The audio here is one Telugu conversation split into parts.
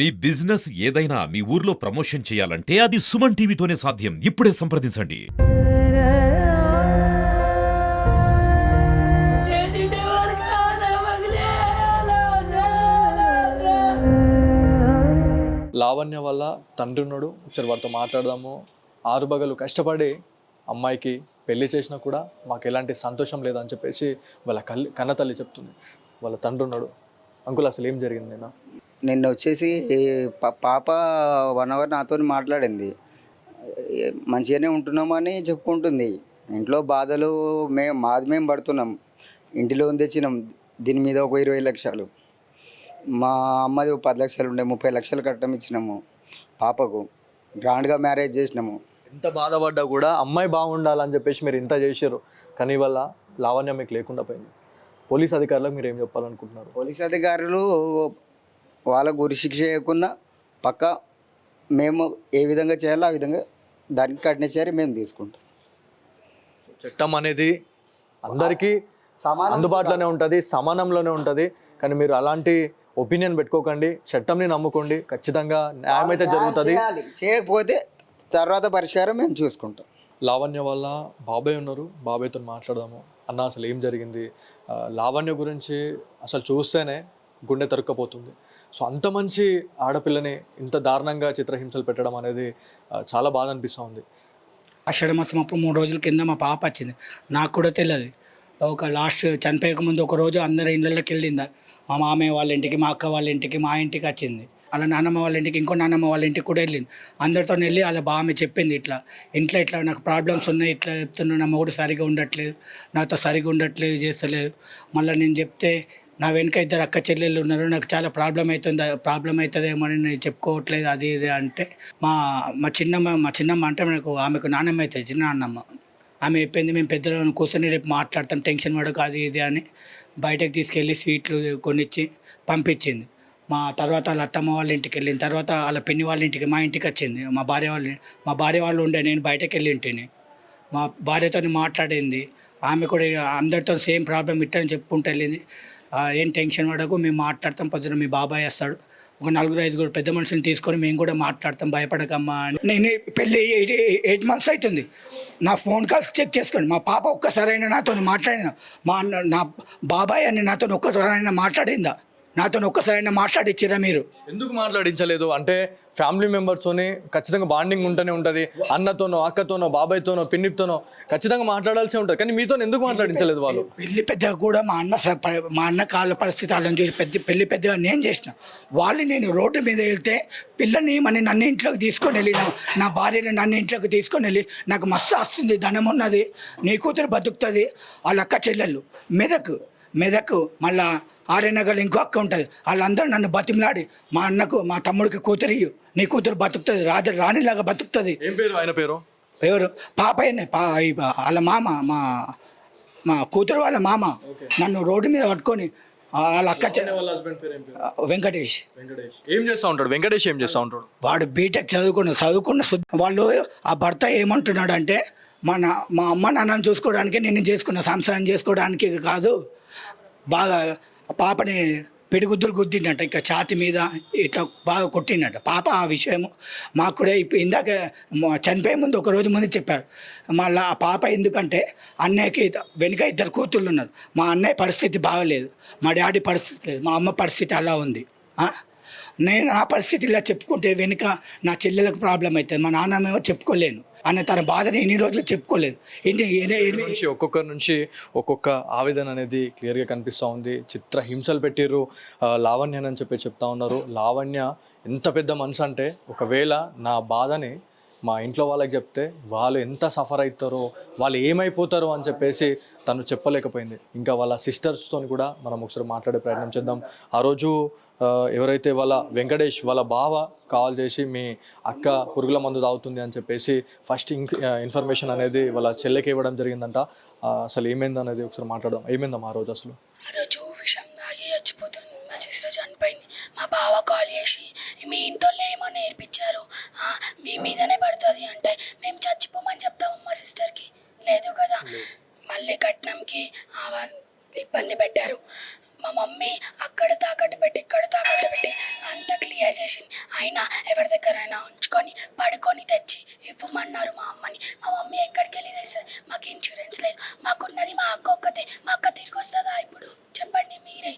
మీ బిజినెస్ ఏదైనా మీ ఊర్లో ప్రమోషన్ చేయాలంటే అది సుమన్ టీవీతోనే సాధ్యం. ఇప్పుడే సంప్రదించండి. లావణ్య వల్ల తండ్రి ఉన్నాడు. ఒకసారి వారితో మాట్లాడదాము. ఆరు బగలు కష్టపడి అమ్మాయికి పెళ్ళి చేసినా కూడా మాకు ఎలాంటి సంతోషం లేదని చెప్పేసి వాళ్ళ కల్లి కన్నతల్లి చెప్తుంది. వాళ్ళ తండ్రి ఉన్నాడు. అంకుల్ అసలు ఏం జరిగింది నేను నిన్న వచ్చేసి పాప వన్ అవర్ నాతో మాట్లాడింది. మంచిగానే ఉంటున్నామని చెప్పుకుంటుంది. ఇంట్లో బాధలు మేము మాది మేము పడుతున్నాం. ఇంటిలో తెచ్చినాం. దీని మీద ఒక ఇరవై లక్షలు. మా అమ్మది ఒక పది లక్షలు ఉండే ముప్పై లక్షలు కట్టం ఇచ్చినాము పాపకు. గ్రాండ్గా మ్యారేజ్ చేసినాము. ఎంత బాధపడ్డా కూడా అమ్మాయి బాగుండాలని చెప్పేసి మీరు ఇంత చేశారు. కానీ వల్ల లావణ్య మీకు లేకుండా పోయింది. పోలీస్ అధికారులకు మీరు ఏం చెప్పాలనుకుంటున్నారు? పోలీస్ అధికారులు వాళ్ళకు ఉరి శిక్ష చేయకుండా పక్క మేము ఏ విధంగా చేయాలో ఆ విధంగా దానికి కఠిన చర్య మేము తీసుకుంటాం. చట్టం అనేది అందరికీ అందుబాటులోనే ఉంటుంది సమానంలోనే ఉంటుంది. కానీ మీరు అలాంటి ఒపీనియన్ పెట్టుకోకండి చట్టంని నమ్ముకోండి. ఖచ్చితంగా న్యాయం అయితే జరుగుతుంది. చేయకపోతే తర్వాత పరిష్కారం మేము చూసుకుంటాం. లావణ్య వల్ల బాబాయ్ ఉన్నారు. బాబాయ్తో మాట్లాడదాము. అన్న అసలు ఏం జరిగింది? లావణ్య గురించి అసలు చూస్తేనే గుండె తరుక్కపోతుంది. సో అంత మంచి ఆడపిల్లని ఇంత దారుణంగా చిత్రహింసలు పెట్టడం అనేది చాలా బాధ అనిపిస్తూ ఉంది. ఆషాఢ మాసం అప్పుడు మూడు రోజుల కింద మా పాప వచ్చింది. నాకు కూడా తెలియదు ఒక లాస్ట్ చనిపోయక ముందు ఒక రోజు అందరి ఇళ్ళకి వెళ్ళిందా. మా మామయ్య వాళ్ళ ఇంటికి మా అక్క వాళ్ళ ఇంటికి మా ఇంటికి వచ్చింది. అలా నాన్నమ్మ వాళ్ళ ఇంటికి ఇంకో నాన్నమ్మ వాళ్ళ ఇంటికి కూడా వెళ్ళింది. అందరితో వెళ్ళి వాళ్ళ బామె చెప్పింది ఇట్లా ఇంట్లో ఇట్లా నాకు ప్రాబ్లమ్స్ ఉన్నాయి ఇట్లా చెప్తున్నా నా మొగుడు సరిగా ఉండట్లేదు నాతో సరిగా ఉండట్లేదు చేస్తలేదు. మళ్ళీ నేను చెప్తే నా వెనక ఇద్దరు అక్క చెల్లెళ్ళు ఉన్నారు. నాకు చాలా ప్రాబ్లం అవుతుంది ప్రాబ్లం అవుతుందేమో అని నేను చెప్పుకోవట్లేదు అది ఇది అంటే మా మా చిన్నమ్మ మా చిన్నమ్మ అంటే నాకు ఆమెకు నాన్నమ్మ అవుతుంది చిన్న నాన్నమ్మ. ఆమె చెప్పింది మేము పెద్దలను కూర్చొని రేపు మాట్లాడతాం టెన్షన్ పడకు అది ఇది అని బయటకు తీసుకెళ్ళి స్వీట్లు కొనిచ్చి పంపించింది. మా తర్వాత వాళ్ళ అత్తమ్మ వాళ్ళ ఇంటికి వెళ్ళిన తర్వాత వాళ్ళ పిన్ని వాళ్ళ ఇంటికి మా ఇంటికి వచ్చింది. మా భార్య వాళ్ళు మా భార్య వాళ్ళు ఉండే నేను బయటకు వెళ్ళి ఇంటిని. మా భార్యతో మాట్లాడింది. ఆమె కూడా ఇక అందరితో సేమ్ ప్రాబ్లం ఇట్టని చెప్పుకుంటూ వెళ్ళింది. ఏం టెన్షన్ పడకు మేము మాట్లాడతాం పొద్దున మీ బాబాయ్ వస్తాడు. ఒక నలుగురు ఐదుగురు పెద్ద మనుషులు తీసుకొని మేము కూడా మాట్లాడతాం భయపడకమ్మా అని. నేను పెళ్ళి ఎయిట్ ఎయిట్ మంత్స్ అవుతుంది నా ఫోన్ కాల్స్ చెక్ చేసుకోండి. మా పాప ఒక్కసారైనా నాతో మాట్లాడిందా? మా అన్న నా బాబాయ్ అని నాతో ఒక్కసారైనా మాట్లాడిందా? నాతో ఒక్కసారైనా మాట్లాడిచ్చిరా మీరు? ఎందుకు మాట్లాడించలేదు? అంటే ఫ్యామిలీ మెంబర్స్తోని ఖచ్చితంగా బాండింగ్ ఉంటూనే ఉంటుంది. అన్నతోనో అక్కతోనో బాబాయ్తోనో పిన్నితోనో ఖచ్చితంగా మాట్లాడాల్సి ఉంటుంది. కానీ మీతో ఎందుకు మాట్లాడించలేదు వాళ్ళు? పెళ్ళి పెద్దగా కూడా మా అన్న మా అన్న కాళ్ళ పరిస్థితి వాళ్ళని చూసి పెద్ద పెళ్ళి పెద్దగా నేను చేసిన. వాళ్ళు నేను రోడ్డు మీద వెళ్తే పిల్లని మన నన్ను ఇంట్లోకి తీసుకొని వెళ్ళిన నా భార్యని నన్ను ఇంట్లోకి తీసుకొని వెళ్ళి నాకు మస్తు వస్తుంది ధనం ఉన్నది నీ కూతురు బతుకుతుంది వాళ్ళ అక్క చెల్లెళ్ళు. మెదక్ మెదక్ మళ్ళా ఆర్యనగర్ ఇంకో అక్క ఉంటుంది. వాళ్ళందరూ నన్ను బతిమలాడి మా అన్నకు మా తమ్ముడికి కూతురు. నీ కూతురు బతుకుతుంది రాజు రాణిలాగా బతుకుతుంది. ఏం పేరు? ఆయన పేరు? ఎవరు? పాపయ్యనే పా వాళ్ళ మామ మా మా కూతురు వాళ్ళ మామ. నన్ను రోడ్డు మీద పట్టుకొని వాళ్ళ అక్క వెంకటేష్. వెంకటేష్. ఏం చేస్తూ ఉంటాడు? వెంకటేష్ ఏం చేస్తూ ఉంటాడు? వాడు బీటెక్ చదువుకున్న చదువుకున్న వాళ్ళు ఆ భర్త ఏమంటున్నాడు అంటే మన మా అమ్మ నాన్నని చూసుకోవడానికి నేను చేసుకున్న సంసారం చేసుకోవడానికి కాదు. బాగా ఆ పాపని పిడిగుద్దులు గుద్దిండట ఇంకా ఛాతి మీద ఇట్లా బాగా కొట్టిండట పాప ఆ విషయము మాకు కూడా ఇప్పుడు ఇందాక మా- చనిపోయే ముందు ఒక రోజు ముందు చెప్పారు. మళ్ళీ ఆ పాప ఎందుకంటే అన్నయ్యకి వెనుక ఇద్దరు కూతుళ్ళు ఉన్నారు. మా అన్నయ్య పరిస్థితి బాగలేదు. మా డాడీ పరిస్థితి లేదు. మా అమ్మ పరిస్థితి అలా ఉంది. నేను నా పరిస్థితి ఇలా చెప్పుకుంటే వెనుక నా చెల్లెలకు ప్రాబ్లం అవుతుంది. మా నాన్నమేమో చెప్పుకోలేను. అన్న తన బాధని ఎన్ని రోజులు చెప్పుకోలేదు. ఎన్ని నుంచి ఒక్కొక్కరి నుంచి ఒక్కొక్క ఆవేదన అనేది క్లియర్గా కనిపిస్తూ ఉంది. చిత్ర హింసలు పెట్టిర్రు లావణ్య అని చెప్పి చెప్తా ఉన్నారు. లావణ్య ఎంత పెద్ద మనసు అంటే ఒకవేళ నా బాధని మా ఇంట్లో వాళ్ళకి చెప్తే వాళ్ళు ఎంత సఫర్ అవుతారో వాళ్ళు ఏమైపోతారో అని చెప్పేసి తను చెప్పలేకపోయింది. ఇంకా వాళ్ళ సిస్టర్స్తో కూడా మనం ఒకసారి మాట్లాడే ప్రయత్నం చేద్దాం. ఆ రోజు ఎవరైతే వాళ్ళ వెంకటేష్ వాళ్ళ బావ కాల్ చేసి మీ అక్క పురుగుల మందు తాగుతుంది అని చెప్పేసి ఫస్ట్ ఇంక్ ఇన్ఫర్మేషన్ అనేది వాళ్ళ చెల్లెకి ఇవ్వడం జరిగిందంట. అసలు ఏమైంది అనేది ఒకసారి మాట్లాడదాం. ఏమైందమ్మా ఆ రోజు అసలు? ఆ రోజు విషం తాగి చచ్చిపోతుంది మా సిస్టర్ చనిపోయింది. మా బావ కాల్ చేసి మీ ఇంట్లో ఏమో నేర్పించారు. ఆ, మీ మీదనే పడుతుంది అంటే మేము చచ్చిపోమని చెప్తాము మా సిస్టర్కి లేదు కదా. మళ్ళీ కట్నంకి ఆ, ఇబ్బంది పెట్టారు. మా మమ్మీ అక్కడ తాకట్టు పెట్టి ఇక్కడ తాకట్టు పెట్టి అంతా క్లియర్ చేసింది. అయినా ఎవరి దగ్గరైనా ఉంచుకొని పడుకొని తెచ్చి ఇవ్వమన్నారు మా అమ్మని. మా మమ్మీ ఎక్కడికి వెళ్ళి తెస్తుంది మాకు ఇన్సూరెన్స్ లేదు. మాకున్నది మా అక్క ఒక్కతే. మా అక్క తిరిగి వస్తుందా ఇప్పుడు? చెప్పండి మీరే.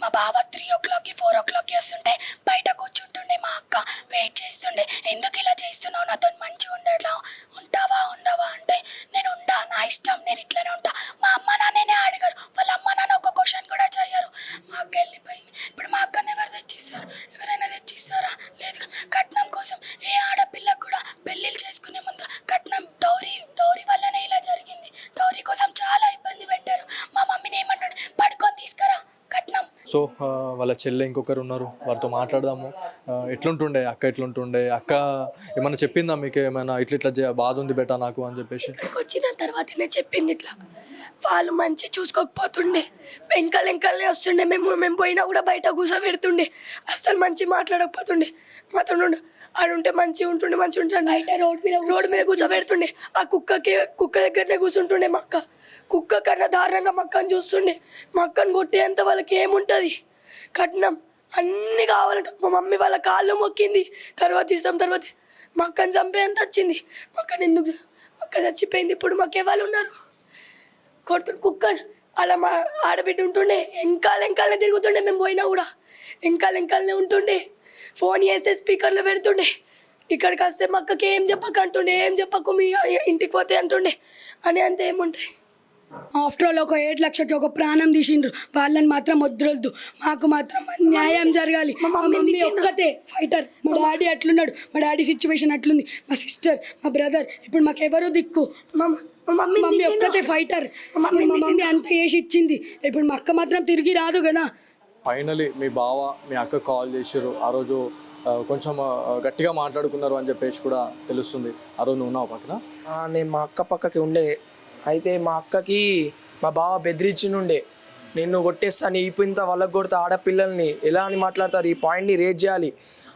మా బావ త్రీ ఓ క్లాక్కి ఫోర్ ఓ క్లాక్కి వస్తుంటే బయట కూర్చుంటుండే మా అక్క. వెయిట్ చేస్తుండే. ఎందుకు ఇలా చేస్తున్నావు? నాతో మంచిగా ఉండట్లా ఉంటావా ఉండవా? అంటే నేను ఉండా నా ఇష్టం. నేను ఇట్లనే ఉంటా. మా అమ్మ నాన్నే అడిగారు. వాళ్ళ అమ్మ నాన్న ఒక క్వశ్చన్ కూడా చేయ వాళ్ళ చెల్లె ఇంకొకరు ఉన్నారు వారితో మాట్లాడదాము. ఎట్లుంటుండే? అక్క ఎట్లుంటుండే? అక్క ఏమైనా చెప్పిందా మీకు? ఏమైనా ఇట్లా ఇట్లా బాధ ఉంది బెటా నాకు అని చెప్పేసి? ఇక్కడికి వచ్చిన తర్వాతనే చెప్పింది ఇట్లా. వాళ్ళు మంచి చూసుకోకపోతుండే. వెంకలు వెంకలనే వస్తుండే. మేము మేము పోయినా కూడా బయట కూర్చోబెడుతుండే అసలు మంచి మాట్లాడకపోతుండే. మాతో. ఆడుంటే మంచిగా ఉంటుండే మంచిగా ఉంటుండే బయట రోడ్ మీద రోడ్ మీద కూర్చోబెడుతుండే ఆ కుక్కకి కుక్క దగ్గరనే కూర్చుంటుండే మా అక్క. కుక్క కన్నా దారుణంగా మక్కను చూస్తుండే. మా కొట్టేంత వాళ్ళకి ఏముంటుంది? కట్నం అన్నీ కావాలంట. మా మమ్మీ వాళ్ళ కాళ్ళు మొక్కింది. తర్వాత ఇస్తాం తర్వాత మక్కని చంపేంత వచ్చింది. మా ఎందుకు మక్క అక్క చచ్చిపోయింది. ఇప్పుడు మాకు ఎవరు ఉన్నారు? కొడుతుడు కుక్క అలా మా ఆడబిడ్డ ఉంటుండే. ఎంకాల ఎంకాలనే తిరుగుతుండే. మేము పోయినా కూడా ఎంకాల ఎంకాలనే ఉంటుండే. ఫోన్ చేస్తే స్పీకర్లో పెడుతుండే. ఇక్కడికి వస్తే మా అక్కకి ఏం చెప్పక అంటుండే ఏం చెప్పకు మీ ఇంటికి పోతే అంటుండే. అని అంతే ఏముంటాయి? ఆఫ్టర్ ఆల్ ఒక ఏడు లక్షకి ఒక ప్రాణం తీసిండ్రు. వాళ్ళని మాత్రం వద్దురొద్దు మాకు మాత్రం న్యాయం జరగాలి. మా మమ్మీ ఒక్కతే ఫైటర్. మా డాడీ అట్లున్నాడు. మా డాడీ సిచ్యువేషన్ అట్లుంది. మా సిస్టర్ మా బ్రదర్ ఇప్పుడు మాకు ఎవరు దిక్కు మమ్మీ. ఒక్కతే ఫైటర్. మా మమ్మీ అంతా వేసి ఇచ్చింది. ఇప్పుడు మా అక్క మాత్రం తిరిగి రాదు కదా. ఫైనలీ మీ బావ మీ అక్క కాల్ చేసారు ఆ రోజు కొంచెం గట్టిగా మాట్లాడుకున్నారు అని చెప్పేసి కూడా తెలుస్తుంది. ఆ రోజు నువ్వు ఉన్నావు పక్కన? ఆ, నేను మా అక్క పక్కకి ఉండే అయితే మా అక్కకి మా బావ బెదిరించినుండే నిన్ను కొట్టేస్తా నీ ఇంత వాళ్ళకి కొడతా ఆడపిల్లల్ని. ఎలా అని మాట్లాడతారు? ఈ పాయింట్ని రేట్ చేయాలి.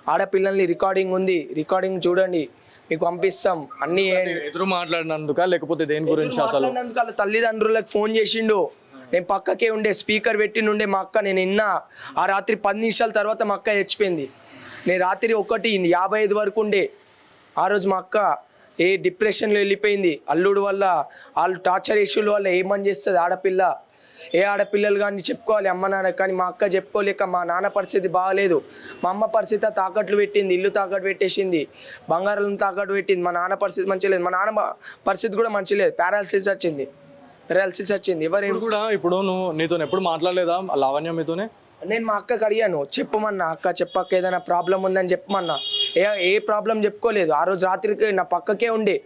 ఆడపిల్లల్ని రికార్డింగ్ ఉంది. రికార్డింగ్ చూడండి. మీకు పంపిస్తాం. అన్నీ. ఎదురు మాట్లాడినందుక లేకపోతే దేని గురించి అసలు? వాళ్ళ తల్లిదండ్రులకు ఫోన్ చేసిండు. నేను పక్కకే ఉండే స్పీకర్ పెట్టినుండే మా అక్క. నేను విన్నా ఆ రాత్రి పది నిమిషాల తర్వాత మా అక్క చచ్చిపోయింది. నేను రాత్రి ఒకటి యాభై ఐదు వరకు ఉండే. ఆ రోజు మా అక్క ఏ డిప్రెషన్లో వెళ్ళిపోయింది? అల్లుడు వల్ల వాళ్ళు టార్చర్ ఇష్యూల వల్ల ఏమని చేస్తుంది ఆడపిల్ల? ఏ ఆడపిల్లలు కానీ చెప్పుకోవాలి అమ్మ నాన్న కానీ మా అక్క చెప్పుకోలేక మా నాన్న పరిస్థితి బాగాలేదు. మా అమ్మ పరిస్థితి తాకట్లు పెట్టింది ఇల్లు తాకట్టు పెట్టేసింది బంగారం తాకట్టు పెట్టింది మా నాన్న పరిస్థితి మంచి లేదు. మా నాన్న పరిస్థితి కూడా మంచి లేదు. పారాలసిస్ వచ్చింది. పారాలసిస్ వచ్చింది. ఎవరేం కూడా ఇప్పుడు నువ్వు నీతో ఎప్పుడు మాట్లాడలేదా లావణ్య మీతోనే? నేను మా అక్కకి అడిగాను చెప్పమన్నా అక్క చెప్పక్క ఏదైనా ప్రాబ్లం ఉందని చెప్పమన్నా. ఏ ఏ ప్రాబ్లం చెప్పుకోలేదు. ఆ రోజు రాత్రికి నా పక్కకే ఉండే.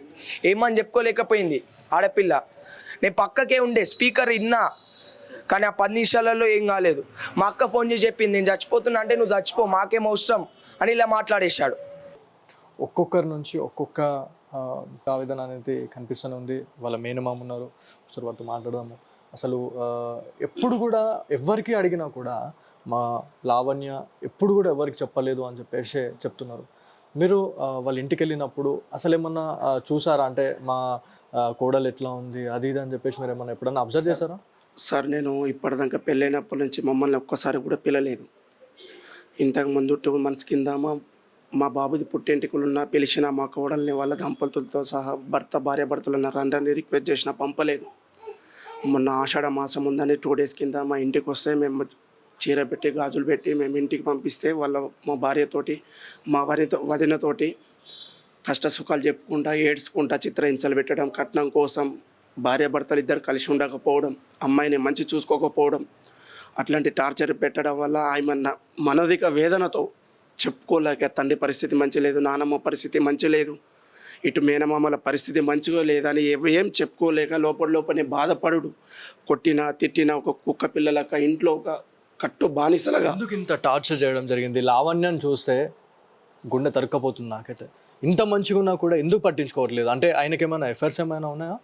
ఏమని చెప్పుకోలేకపోయింది ఆడపిల్ల. నేను పక్కకే ఉండే స్పీకర్ ఇన్నా. కానీ ఆ పది నిమిషాలలో ఏం కాలేదు. మా అక్క ఫోన్ చేసి చెప్పింది నేను చచ్చిపోతున్నా అంటే నువ్వు చచ్చిపో మాకేం అవసరం అని ఇలా మాట్లాడేశాడు. ఒక్కొక్కరి నుంచి ఒక్కొక్క ఆవేదన అనేది కనిపిస్తూనే ఉంది. వాళ్ళ మేనమామ ఉన్నారు. ఒకసారి వాళ్ళతో మాట్లాడదాము. అసలు ఎప్పుడు కూడా ఎవరికి అడిగినా కూడా మా లావణ్య ఎప్పుడు కూడా ఎవరికి చెప్పలేదు అని చెప్పేసి చెప్తున్నారు. మీరు వాళ్ళ ఇంటికి వెళ్ళినప్పుడు అసలు ఏమన్నా చూసారా? అంటే మా కోడలు ఎట్లా ఉంది అది ఇది అని చెప్పేసి మీరు ఏమన్నా ఎప్పుడన్నా అబ్జర్వ్ చేశారా? సార్ నేను ఇప్పటిదాకా పెళ్ళైనప్పటి నుంచి మమ్మల్ని ఒక్కసారి కూడా పిలలేదు. ఇంతకు ముందు టూ మంత్స్ కింద మా మా బాబుది పుట్టెంటికలు ఉన్న పిలిచిన మా కోడల్ని వాళ్ళ దంపతులతో సహా భర్త భార్య భర్తలు ఉన్న రండ్రని రిక్వెస్ట్ చేసిన పంపలేదు. మొన్న ఆషాఢ మాసం ఉందని టూ డేస్ కింద మా ఇంటికి వస్తే మేము చీర పెట్టి గాజులు పెట్టి మేము ఇంటికి పంపిస్తే వాళ్ళ మా భార్యతోటి మా వారితో వదినతోటి కష్ట సుఖాలు చెప్పుకుంటా ఏడ్చుకుంటా చిత్రహింసలు పెట్టడం కట్నం కోసం భార్య భర్తలు ఇద్దరు కలిసి ఉండకపోవడం అమ్మాయిని మంచి చూసుకోకపోవడం అట్లాంటి టార్చర్ పెట్టడం వల్ల ఆమె మనదిక వేదనతో చెప్పుకోలేక తండ్రి పరిస్థితి మంచి లేదు నానమ్మ పరిస్థితి మంచి లేదు ఇటు మేనమామల పరిస్థితి మంచిగా లేదని ఏం- చెప్పుకోలేక లోపల లోపలనే బాధపడుడు కొట్టినా తిట్టినా ఒక కుక్క పిల్లలక ఇంట్లో ఒక కట్టు బానిసలుగా. ఎందుకు ఇంత టార్చర్ చేయడం జరిగింది? లావణ్యాన్ని చూస్తే గుండె తరక్కపోతుంది నాకైతే. ఇంత మంచిగా ఉన్నా కూడా ఎందుకు పట్టించుకోవట్లేదు? అంటే ఆయనకి ఏమైనా ఎఫర్ట్స్ ఏమైనా ఉన్నాయా?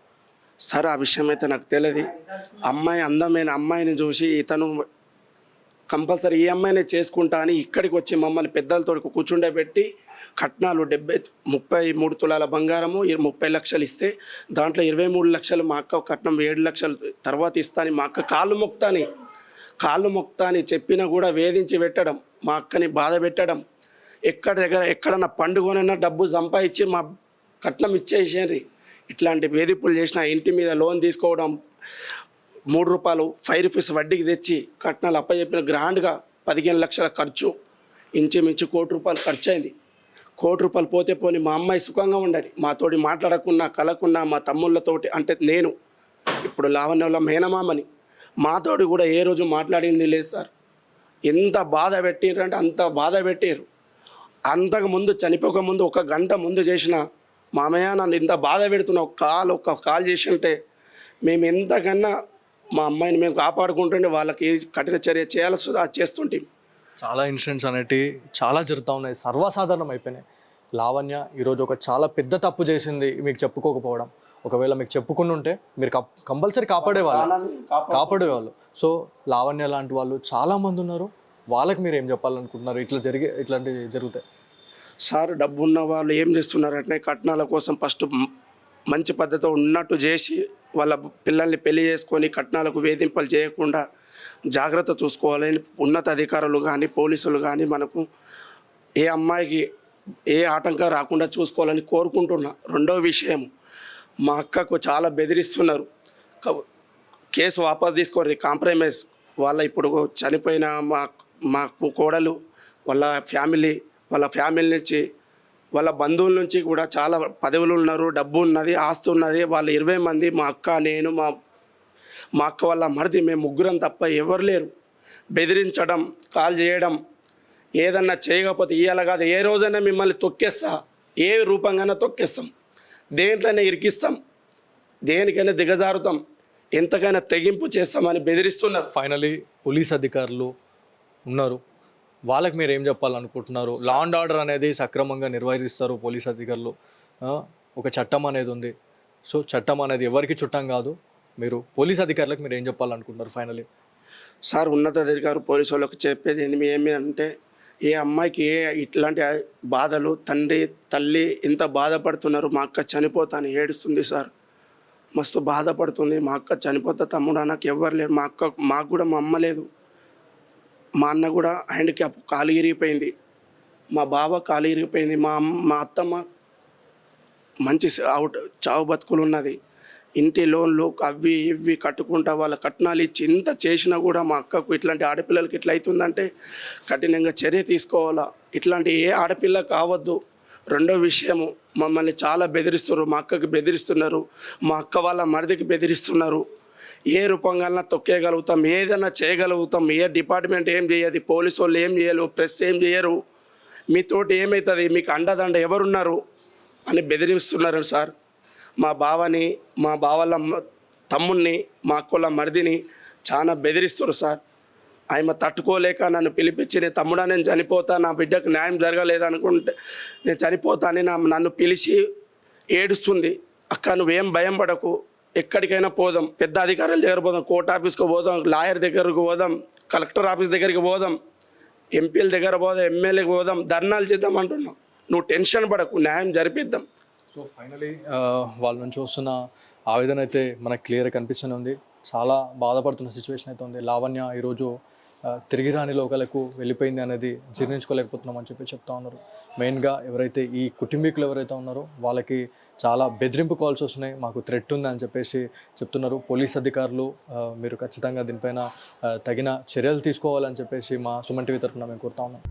సార్ ఆ విషయం అయితే నాకు తెలియదు. అమ్మాయి అందమైన అమ్మాయిని చూసి ఇతను కంపల్సరీ ఈ అమ్మాయిని చేసుకుంటా అని ఇక్కడికి వచ్చి మమ్మల్ని పెద్దలతో కూర్చుండబెట్టి కట్నాలు డెబ్బై ముప్పై మూడు తులాల బంగారము ముప్పై లక్షలు ఇస్తే దాంట్లో ఇరవై మూడు లక్షలు మా అక్క కట్నం ఏడు లక్షలు తర్వాత ఇస్తాని మా అక్క కాళ్ళు మొక్తాని కాళ్ళు మొక్తా అని చెప్పినా కూడా వేధించి పెట్టడం మా అక్కని బాధ పెట్టడం ఎక్కడ దగ్గర ఎక్కడన్నా పండుగనైనా డబ్బు సంపాదించి మా కట్నం ఇచ్చేసేయండి. ఇట్లాంటి వేధింపులు చేసిన ఇంటి మీద లోన్ తీసుకోవడం మూడు రూపాయలు ఫైవ్ రూపీస్ వడ్డీకి తెచ్చి కట్నాలు అప్పచెప్పిన గ్రాండ్గా పదిహేను లక్షల ఖర్చు. ఇంచుమించు కోటి రూపాయలు ఖర్చు అయింది కోటి రూపాయలు పోతే పోని మా అమ్మాయి సుఖంగా ఉండాలి. మాతోటి మాట్లాడకున్నా కలకున్నా మా తమ్ముళ్ళతోటి అంటే నేను. ఇప్పుడు లావణ్యంలో మేనమామని. మాతోటి కూడా ఏ రోజు మాట్లాడింది లేదు సార్. ఎంత బాధ పెట్టిర్రంటే అంత బాధ పెట్టారు అంతకు ముందు చనిపోక ముందు ఒక గంట ముందు చేసిన మామయ్య నన్ను ఇంత బాధ పెడుతున్న ఒక కాల్ ఒక కాల్ చేసి ఉంటే మేము ఎంతకన్నా మా అమ్మాయిని మేము కాపాడుకుంటుంటే వాళ్ళకి ఏ కఠిన చర్య చేయాల్సి అది చేస్తుంటే. చాలా ఇన్సిడెంట్స్ అనేటివి చాలా జరుగుతూ ఉన్నాయి. సర్వసాధారణం అయిపోయినాయి. లావణ్య ఈరోజు ఒక చాలా పెద్ద తప్పు చేసింది మీకు చెప్పుకోకపోవడం. ఒకవేళ మీకు చెప్పుకుని ఉంటే మీరు కంపల్సరీ కాపాడేవాళ్ళు. కాపాడేవాళ్ళు. సో లావణ్య లాంటి వాళ్ళు చాలా మంది ఉన్నారు. వాళ్ళకి మీరు ఏం చెప్పాలనుకుంటున్నారు? ఇట్లా జరిగే ఇట్లాంటివి జరుగుతాయి. సార్ డబ్బు ఉన్న వాళ్ళు ఏం చేస్తున్నారంటే కట్నాల కోసం ఫస్ట్ మంచి పద్ధతితో ఉన్నట్టు చేసి వాళ్ళ పిల్లల్ని పెళ్ళి చేసుకొని కట్నాలకు వేధింపులు చేయకుండా జాగ్రత్త చూసుకోవాలని ఉన్నత అధికారులు కానీ పోలీసులు కానీ మనకు ఏ అమ్మాయికి ఏ ఆటంకం రాకుండా చూసుకోవాలని కోరుకుంటున్నా. రెండో విషయం మా అక్కకు చాలా బెదిరిస్తున్నారు. కేసు వాపసు తీసుకోరు కాంప్రమైజ్. వాళ్ళ ఇప్పుడు చనిపోయిన మా మా కోడలు వాళ్ళ ఫ్యామిలీ వాళ్ళ ఫ్యామిలీ నుంచి వాళ్ళ బంధువుల నుంచి కూడా చాలా పదవులు ఉన్నారు డబ్బు ఉన్నది ఆస్తి ఉన్నది. వాళ్ళు ఇరవై మంది మా అక్క నేను మా మా అక్క వాళ్ళ మరిది మేము ముగ్గురం తప్ప ఎవరు లేరు. బెదిరించడం కాల్ చేయడం ఏదన్నా చేయకపోతే ఇవ్వాలి కాదు ఏ రోజైనా మిమ్మల్ని తొక్కేస్తా ఏ రూపంగానే తొక్కేస్తాం. దేంట్లోనే ఇరికిస్తాం? దేనికైనా దిగజారుతాం? ఎంతకైనా తెగింపు చేస్తామని బెదిరిస్తున్నారు ఫైనలీ పోలీస్ అధికారులు ఉన్నారు. వాళ్ళకి మీరు ఏం చెప్పాలనుకుంటున్నారు? లా అండ్ ఆర్డర్ అనేది సక్రమంగా నిర్వహిస్తారు పోలీస్ అధికారులు. ఒక చట్టం అనేది ఉంది. సో చట్టం అనేది ఎవరికి చుట్టం కాదు. మీరు పోలీస్ అధికారులకు మీరు ఏం చెప్పాలనుకుంటున్నారు? ఫైనలీ సార్ ఉన్నతాధికారి పోలీసు వాళ్ళకి చెప్పేది ఏమి అంటే ఏ అమ్మాయికి ఏ ఇట్లాంటి బాధలు తండ్రి తల్లి ఎంత బాధపడుతున్నారు మా అక్క చనిపోతాను ఏడుస్తుంది సార్. మస్తు బాధపడుతుంది మా అక్క చనిపోతా తమ్ముడు నాకు ఎవ్వరు లేరు మా అక్క మాకు కూడా మా అమ్మ లేదు. మా అన్న కూడా ఆయనకి కాలు ఇరిగిపోయింది. మా బావ కాలు ఇరిగిపోయింది మా అమ్మ మా అత్తమ్మ మంచి అవుట్ చావు బతుకులు ఉన్నది ఇంటి లోన్లు అవి ఇవి కట్టుకుంటా వాళ్ళ కట్నాలు ఇచ్చి ఇంత చేసినా కూడా మా అక్కకు ఇట్లాంటి ఆడపిల్లలకి ఇట్లా అవుతుందంటే కఠినంగా చర్య తీసుకోవాలా. ఇట్లాంటి ఏ ఆడపిల్ల కావద్దు. రెండో విషయము మమ్మల్ని చాలా బెదిరిస్తున్నారు మా అక్కకి బెదిరిస్తున్నారు మా అక్క వాళ్ళ మరిదికి బెదిరిస్తున్నారు. ఏ రూపంగా తొక్కేయగలుగుతాం ఏదైనా చేయగలుగుతాం ఏ డిపార్ట్మెంట్ ఏం చేయదు పోలీసు వాళ్ళు ఏం చేయరు ప్రెస్ ఏం చేయరు. మీతోటి ఏమవుతుంది మీకు అండదండ ఎవరున్నారు? అని బెదిరిస్తున్నారు సార్. మా బావని మా బావల తమ్ముణ్ణి మా అక్కల మరిదిని చాలా బెదిరిస్తారు సార్. ఆయన తట్టుకోలేక నన్ను పిలిపించి నేను తమ్ముడా నేను చనిపోతా నా బిడ్డకు న్యాయం జరగలేదు అనుకుంటే నేను చనిపోతానని నా నన్ను పిలిచి ఏడుస్తుంది. అక్క నువ్వేం భయం పడకు. ఎక్కడికైనా పోదాం. పెద్ద అధికారుల దగ్గర పోదాం. కోర్ట్ ఆఫీస్కి పోదాం. లాయర్ దగ్గరకు పోదాం. కలెక్టర్ ఆఫీస్ దగ్గరికి పోదాం. ఎంపీల దగ్గర పోదాం. ఎమ్మెల్యేకి పోదాం. ధర్నాలు చేద్దాం అంటున్నాం నువ్వు టెన్షన్ పడకు. న్యాయం జరిపిద్దాం. సో ఫైనలీ uh, వాళ్ళ నుంచి వస్తున్న ఆవేదన అయితే మనకు క్లియర్ కనిపిస్తూనే ఉంది. చాలా బాధపడుతున్న సిచ్యువేషన్ అయితే ఉంది. లావణ్య ఈరోజు uh, తిరిగి రాని లోకాలకు వెళ్ళిపోయింది అనేది జీర్ణించుకోలేకపోతున్నాం అని చెప్పి చెప్తా ఉన్నారు. మెయిన్గా ఎవరైతే ఈ కుటుంబీకులు ఎవరైతే ఉన్నారో వాళ్ళకి చాలా బెదిరింపు కాల్స్ వస్తున్నాయి. మాకు థ్రెట్ ఉంది అని చెప్పేసి చెప్తున్నారు. పోలీస్ అధికారులు uh, మీరు ఖచ్చితంగా దీనిపైన తగిన చర్యలు తీసుకోవాలని చెప్పేసి మా సుమన్ టీవీ తరఫున మేము కోరుతా ఉన్నాం.